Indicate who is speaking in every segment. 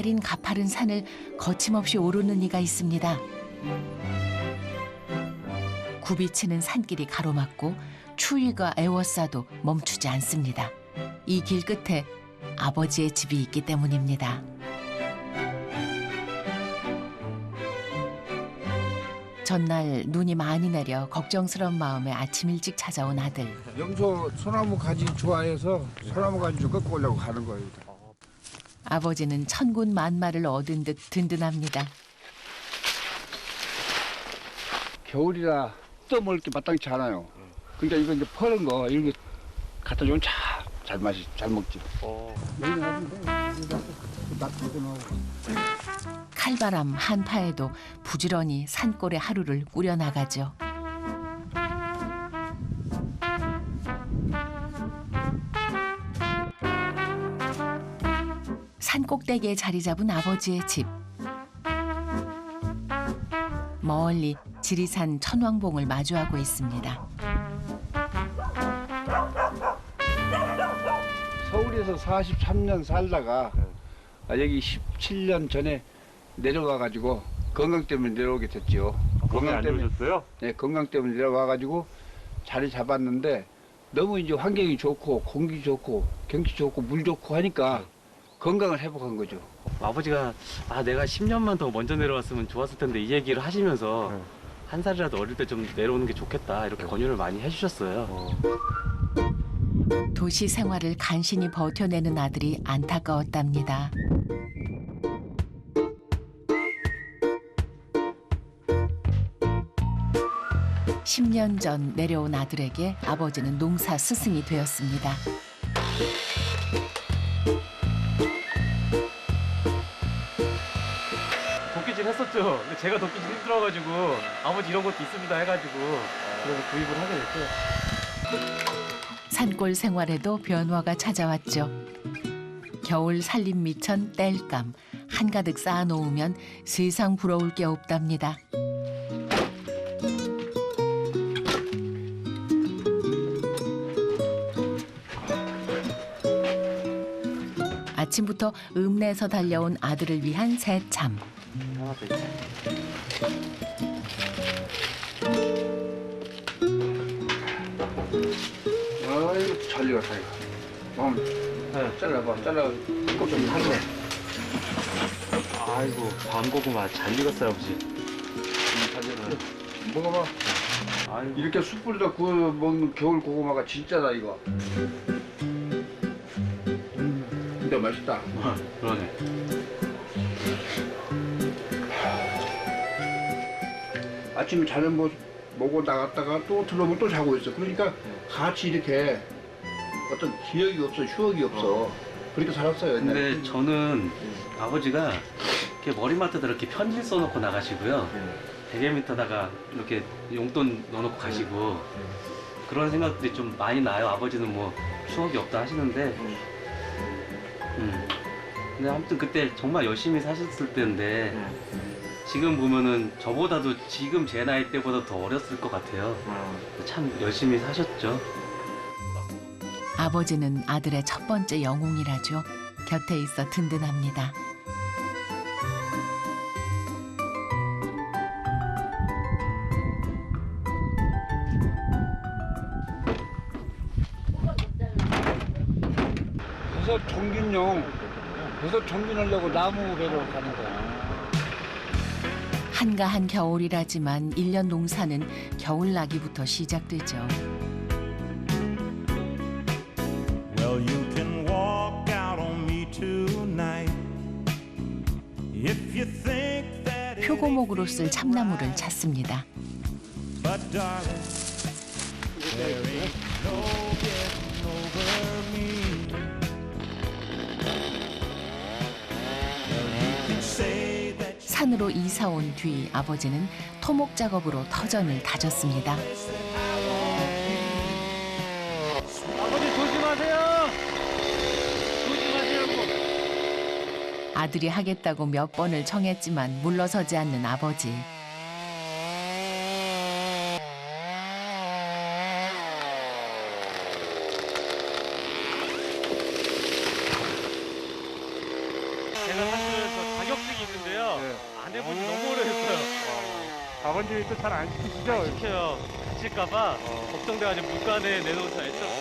Speaker 1: 내린 가파른 산을 거침없이 오르는 이가 있습니다. 굽이치는 산길이 가로막고 추위가 애워싸도 멈추지 않습니다. 이 길 끝에 아버지의 집이 있기 때문입니다. 전날 눈이 많이 내려 걱정스러운 마음에 아침 일찍 찾아온 아들.
Speaker 2: 염소 소나무 가지 좋아해서 소나무 가지 좀 꺾고 오려고 가는 거예요.
Speaker 1: 아버지는 천군 만마를 얻은 듯 든든합니다.
Speaker 2: 겨울이라 떠먹을 게 마땅치 않아요. 그러니까 이거 이제 퍼는 거 이런 거 갖다 주면 참잘 맛이 잘 먹지.
Speaker 1: 칼바람 한파에도 부지런히 산골의 하루를 꾸려 나가죠. 산 꼭대기에 자리 잡은 아버지의 집. 멀리 지리산 천왕봉을 마주하고 있습니다.
Speaker 2: 서울에서 43년 살다가 아, 여기 17년 전에 내려와 가지고 건강 때문에 내려오게 됐죠.
Speaker 3: 건강 안 좋으셨어요?
Speaker 2: 네, 건강 때문에 내려와 가지고 자리 잡았는데 너무 이제 환경이 좋고 공기 좋고 경치 좋고 물 좋고 하니까 건강을 회복한 거죠.
Speaker 3: 아버지가 아 내가 10년만 더 먼저 내려왔으면 좋았을 텐데 이 얘기를 하시면서
Speaker 2: 네.
Speaker 3: 한 살이라도 어릴 때 좀 내려오는 게 좋겠다 이렇게 권유를 많이 해주셨어요.
Speaker 1: 도시 생활을 간신히 버텨내는 아들이 안타까웠답니다. 십 년 전 내려온 아들에게 아버지는 농사 스승이 되었습니다.
Speaker 3: 도끼질 했었죠. 근데 제가 도끼질 힘들어가지고 아버지 이런 것도 있습니다 해가지고 그래서 구입을 하게 됐죠.
Speaker 1: 산골 생활에도 변화가 찾아왔죠. 겨울 살림 미천 땔감 한가득 쌓아놓으면 세상 부러울 게 없답니다. 아침부터 읍내에서 달려온 아들을 위한 새참.
Speaker 3: 하나 더 있어요.
Speaker 2: 아이고 잘 익었다 이거. 어,
Speaker 3: 네.
Speaker 2: 잘라봐, 잘라. 꼭좀 하네.
Speaker 3: 아이고 밤고구마 잘 익었어요 아버지.
Speaker 2: 먹어봐.
Speaker 3: 아이고
Speaker 2: 이렇게 숯불에다 구워 먹는 겨울 고구마가 진짜다 이거. 음, 근데 맛있다.
Speaker 3: 그러네.
Speaker 2: 아침에 자면 뭐 먹고 나갔다가 또 들어오면 또 자고 있어. 그러니까 같이 이렇게 어떤 기억이 없어, 추억이 없어. 그렇게 살았어요. 옛날에.
Speaker 3: 근데 저는 아버지가 이렇게 머리맡에다 이렇게 편지 써놓고 나가시고요. 대게 밑에다가 이렇게 용돈 넣어놓고 가시고 그런 생각들이 좀 많이 나요. 아버지는 뭐 추억이 없다 하시는데, 음. 근데 아무튼 그때 정말 열심히 사셨을 때인데 지금 보면은 저보다도 지금 제 나이 때보다 더 어렸을 것 같아요. 참 열심히 사셨죠.
Speaker 1: 아버지는 아들의 첫 번째 영웅이라죠. 곁에 있어 든든합니다.
Speaker 2: 버섯 종균용, 버섯 종균하려고 나무 배로 가는 거야.
Speaker 1: 한가한 겨울이라지만 일년 농사는 겨울 나기부터 시작되죠.
Speaker 4: Well, you can walk out on me tonight if you think that it
Speaker 1: 표고목으로 쓸 참나무를 찾습니다.
Speaker 4: But darling, there ain't no getting over me.
Speaker 1: 산으로 이사 온 뒤 아버지는 토목 작업으로 터전을 다졌습니다.
Speaker 3: 아버지 조심하세요. 조심하시라고.
Speaker 1: 아들이 하겠다고 몇 번을 청했지만 물러서지 않는 아버지.
Speaker 3: 제가 사실에서 안 해본 지 너무 오래됐어요.
Speaker 5: 아버님이 또잘 안 시키시죠?
Speaker 3: 안 시켜요. 다칠까봐 걱정돼가지고 물간에 내놓은 애들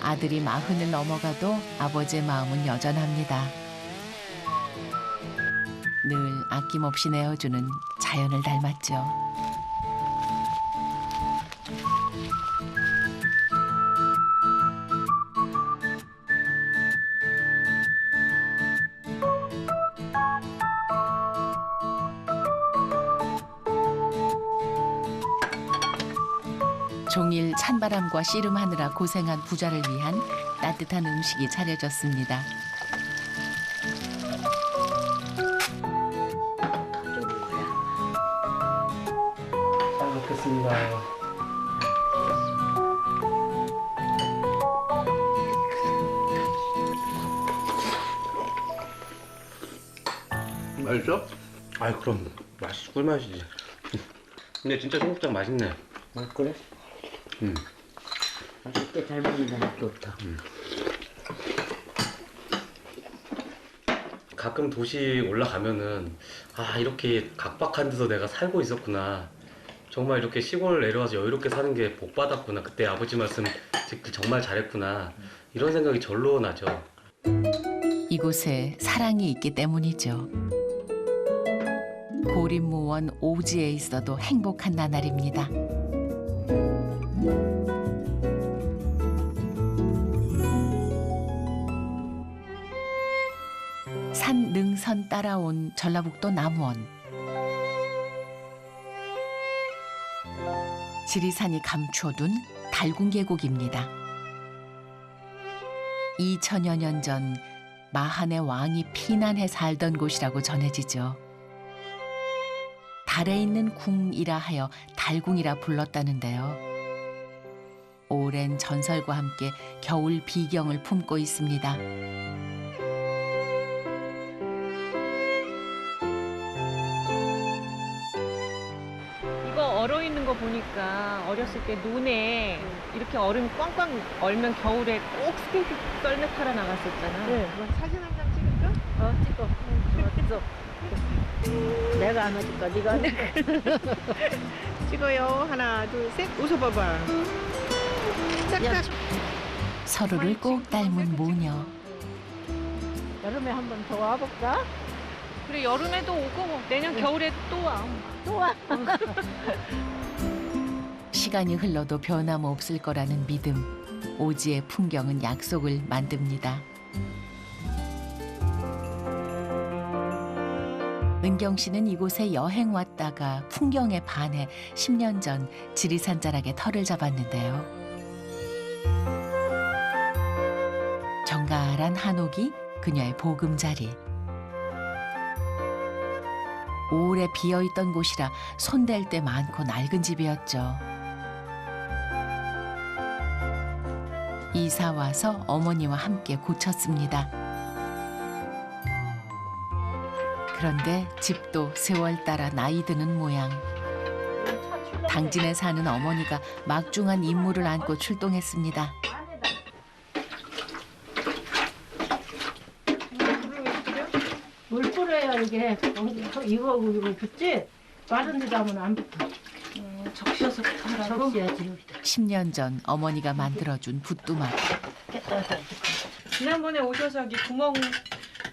Speaker 1: 아들이 마흔을 넘어가도 아버지의 마음은 여전합니다. 늘 아낌없이 내어주는 자연을 닮았죠. 종일 찬바람과 씨름하느라 고생한 부자를 위한 따뜻한 음식이 차려졌습니다.
Speaker 3: 잘 먹겠습니다. 맛있어? 아이 그럼 맛이 꿀맛이지. 근데 진짜 청국장 맛있네.
Speaker 6: 아, 그래?
Speaker 3: 음.
Speaker 6: 맛있게 잘 먹는다. 좋다.
Speaker 3: 가끔 도시 올라가면은 아 이렇게 각박한 데서 내가 살고 있었구나. 정말 이렇게 시골 내려와서 여유롭게 사는 게 복 받았구나. 그때 아버지 말씀 듣길 정말 잘했구나. 이런 생각이 절로 나죠.
Speaker 1: 이곳에 사랑이 있기 때문이죠. 고립무원 오지에 있어도 행복한 나날입니다. 산 능선 따라온 전라북도 남원. 지리산이 감춰둔 달군 계곡입니다. 2000여 년 전 마한의 왕이 피난해 살던 곳이라고 전해지죠. 달에 있는 궁이라 하여 달궁이라 불렀다는데요. 오랜 전설과 함께 겨울 비경을 품고 있습니다.
Speaker 7: 이거 얼어 있는 거 보니까 어렸을 때 논에 이렇게 얼음이 꽝꽝 얼면 겨울에 꼭 스킨크 썰매 타러 나갔었잖아.
Speaker 8: 네, 뭐 사진 한 장 찍을까? 어, 찍어. 찍어. 내가 안 해줄까? 네가 안 해줄까? 찍어요. 하나, 둘, 셋. 웃어봐봐.
Speaker 1: 서로를 꼭 닮은 모녀.
Speaker 8: 여름에 한 번 더 와볼까?
Speaker 7: 그래 여름에도 오고 내년 겨울에 또 와.
Speaker 8: 또 와.
Speaker 1: 시간이 흘러도 변함없을 거라는 믿음. 오지의 풍경은 약속을 만듭니다. 은경 씨는 이곳에 여행 왔다가 풍경에 반해 10년 전 지리산 자락에 터를 잡았는데요. 정갈한 한옥이 그녀의 보금자리. 오래 비어있던 곳이라 손댈 데 많고 낡은 집이었죠. 이사 와서 어머니와 함께 고쳤습니다. 그런데 집도 세월 따라 나이 드는 모양. 당진에 사는 어머니가 막중한 임무를 안고 출동했습니다.
Speaker 8: 물 뿌려야 이게 이거 이거 붙지? 마른 데다 하면 안 붙어.
Speaker 7: 적셔서 하라고.
Speaker 8: 접시야지 여기다.
Speaker 1: 10년 전 어머니가 만들어준 붓두맛.
Speaker 7: 지난번에 오셔서 여기 구멍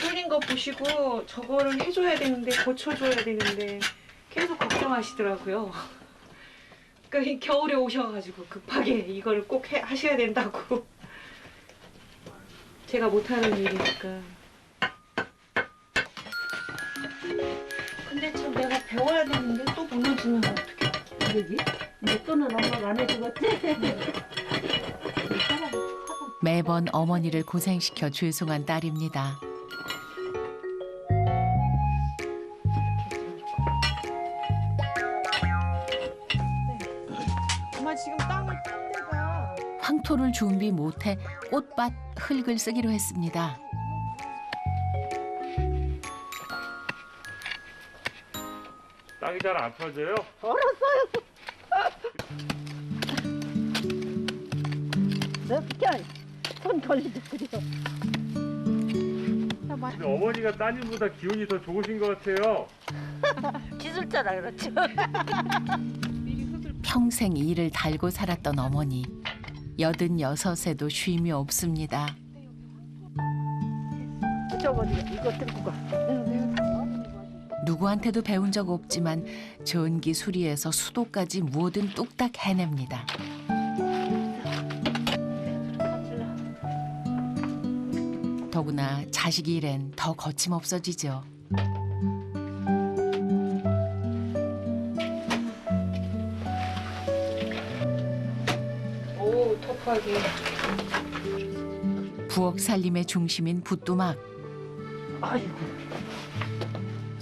Speaker 7: 뚫린 거 보시고 저거를 해줘야 되는데 고쳐줘야 되는데 계속 걱정하시더라고요. 그러니까 이 겨울에 오셔가지고 급하게 이걸 꼭 해, 하셔야 된다고. 제가 못하는 일이니까. 배워야 되는데 또 무너지면 어떡해.
Speaker 8: 여기? 이제 또는 엄마가 안 해주겠지?
Speaker 1: 매번 어머니를 고생시켜 죄송한 딸입니다.
Speaker 7: 엄마 지금 땅을 딴 데가
Speaker 1: 황토를 준비 못해 꽃밭 흙을 쓰기로 했습니다.
Speaker 5: 땅이 잘 안 펴져요?
Speaker 8: 얼었어요. 너 비켜. 손 걸리죠 그려.
Speaker 5: 근데 어머니가 따님보다 기운이 더 좋으신 것 같아요.
Speaker 8: 기술자라 그렇죠.
Speaker 1: 평생 일을 달고 살았던 어머니. 여든 여섯에도 쉼이 없습니다.
Speaker 8: 저거 이거 들고 가.
Speaker 1: 누구한테도 배운 적 없지만 전기 수리에서 수도까지 뭐든 뚝딱 해냅니다. 더구나 자식 일엔 더 거침없어지죠.
Speaker 7: 오 터프하게.
Speaker 1: 부엌 살림의 중심인 붓도막.
Speaker 8: 아이고.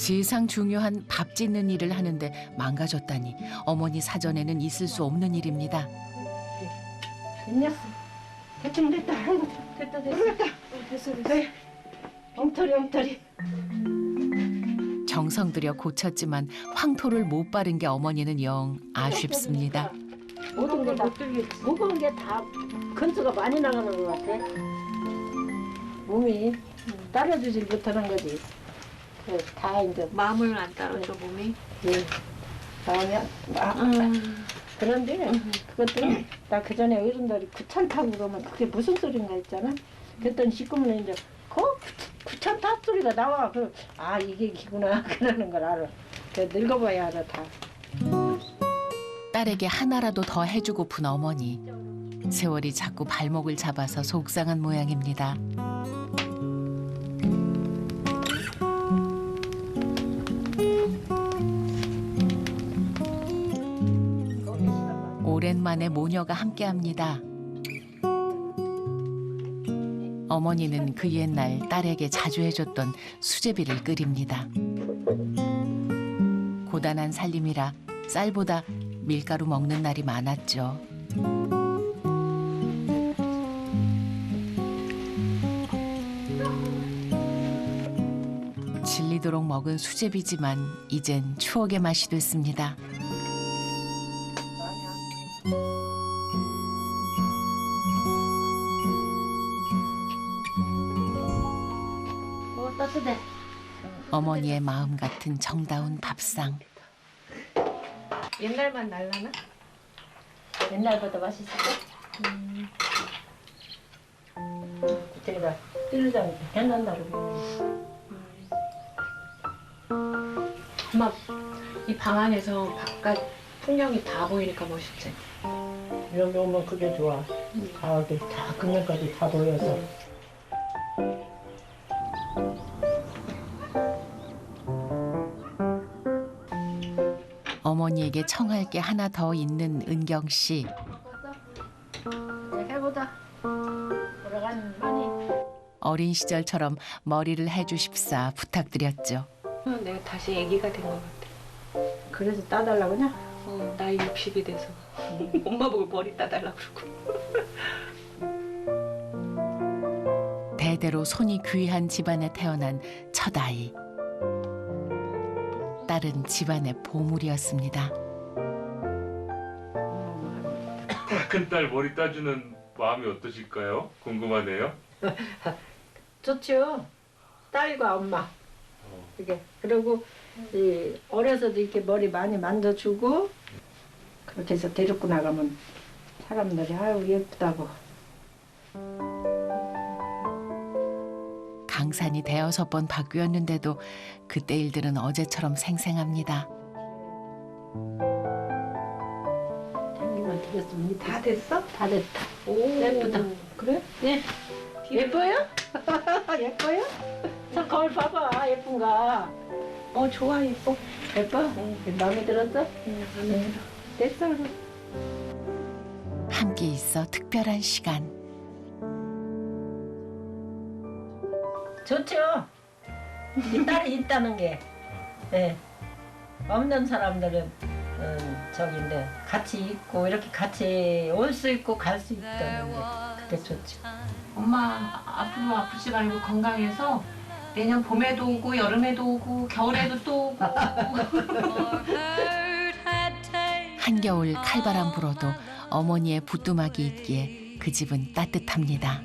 Speaker 1: 세상 중요한 밥 짓는 일을 하는데 망가졌다니 어머니 사전에는 있을 수 없는 일입니다.
Speaker 8: 됐냐? 대충 됐다. 아이고
Speaker 7: 됐다 됐어.
Speaker 8: 됐다.
Speaker 7: 됐어 됐어.
Speaker 8: 그래. 엉터리 엉터리.
Speaker 1: 정성 들여 고쳤지만 황토를 못 바른 게 어머니는 영 아쉽습니다.
Speaker 8: 모든 게다 무거운 게다 건수가 많이 나가는 것 같아. 몸이 따라주질 못하는 거지. 그다 이제
Speaker 7: 마음을 안 따라줘 몸이.
Speaker 8: 예. 마음이 아,
Speaker 7: 음.
Speaker 8: 그런데 그것도 나그 전에 어른들이 구찬타고 그러면 그게 무슨 소린가 했잖아. 그랬더니 시끄면 이제 그 구찬타 소리가 나와. 그 아 이게 기구나 그러는 걸 알아. 그 늙어봐야 알아 다.
Speaker 1: 딸에게 하나라도 더 해주고픈 어머니. 세월이 자꾸 발목을 잡아서 속상한 모양입니다. 오랜만에 모녀가 함께합니다. 어머니는 그 옛날 딸에게 자주 해줬던 수제비를 끓입니다. 고단한 살림이라 쌀보다 밀가루 먹는 날이 많았죠. 질리도록 먹은 수제비지만 이젠 추억의 맛이 됐습니다. 어머니의 마음 같은 정다운 밥상.
Speaker 7: 옛날만 날라나?
Speaker 8: 옛날보다 뜰장 해난다고
Speaker 7: 엄마 이 방 안에서 바깥 풍경이 다 보이니까 멋있지.
Speaker 8: 여기 오면 그게 좋아 가을에 다 그늘까지 다 보여서
Speaker 1: 어 머니에게 청할 게 하나 더 있는 은경 씨.
Speaker 8: 해보자 돌아가는 많이
Speaker 1: 어린 시절처럼 머리를 해주십사 부탁드렸죠.
Speaker 7: 어, 내가 다시 아기가 된 것 같아.
Speaker 8: 그래서 따달라고 그냥
Speaker 7: 어, 나이 60이 돼서 엄마 보고 머리 따달라 그러고.
Speaker 1: 대대로 손이 귀한 집안에 태어난 첫 아이. 딸은 집안의 보물이었습니다.
Speaker 5: 큰딸 머리 따주는 마음이 어떠실까요? 궁금하네요.
Speaker 8: 좋죠 딸과 엄마 이게 그리고 이 어려서도 이렇게 머리 많이 만져주고 그렇게 해서 데리고 나가면 사람들이 아유 예쁘다고
Speaker 1: 강산이 대여섯 번 바뀌었는데도 그때 일들은 어제처럼 생생합니다.
Speaker 8: 드렸습니다
Speaker 7: 다 됐어?
Speaker 8: 다 됐다
Speaker 7: 오
Speaker 8: 예쁘다.
Speaker 7: 그래?
Speaker 8: 네 예뻐요? 예뻐요? 저 거울 봐봐 예쁜가
Speaker 7: 어 좋아 예뻐.
Speaker 8: 예뻐? 마음에 들었어?
Speaker 7: 응, 마음에 들어.
Speaker 8: 됐어 그럼.
Speaker 1: 함께 있어 특별한 시간.
Speaker 8: 좋죠. 이 딸이 있다는 게. 네. 없는 사람들은 음, 저기인데 같이 있고 이렇게 같이 올 수 있고 갈 수 있다는 게 그게 좋죠.
Speaker 7: 엄마 앞으로 아프지 말고 건강해서 내년 봄에도 오고 여름에도 오고 겨울에도 또 오고.
Speaker 1: 한겨울 칼바람 불어도 어머니의 부뚜막이 있기에 그 집은 따뜻합니다.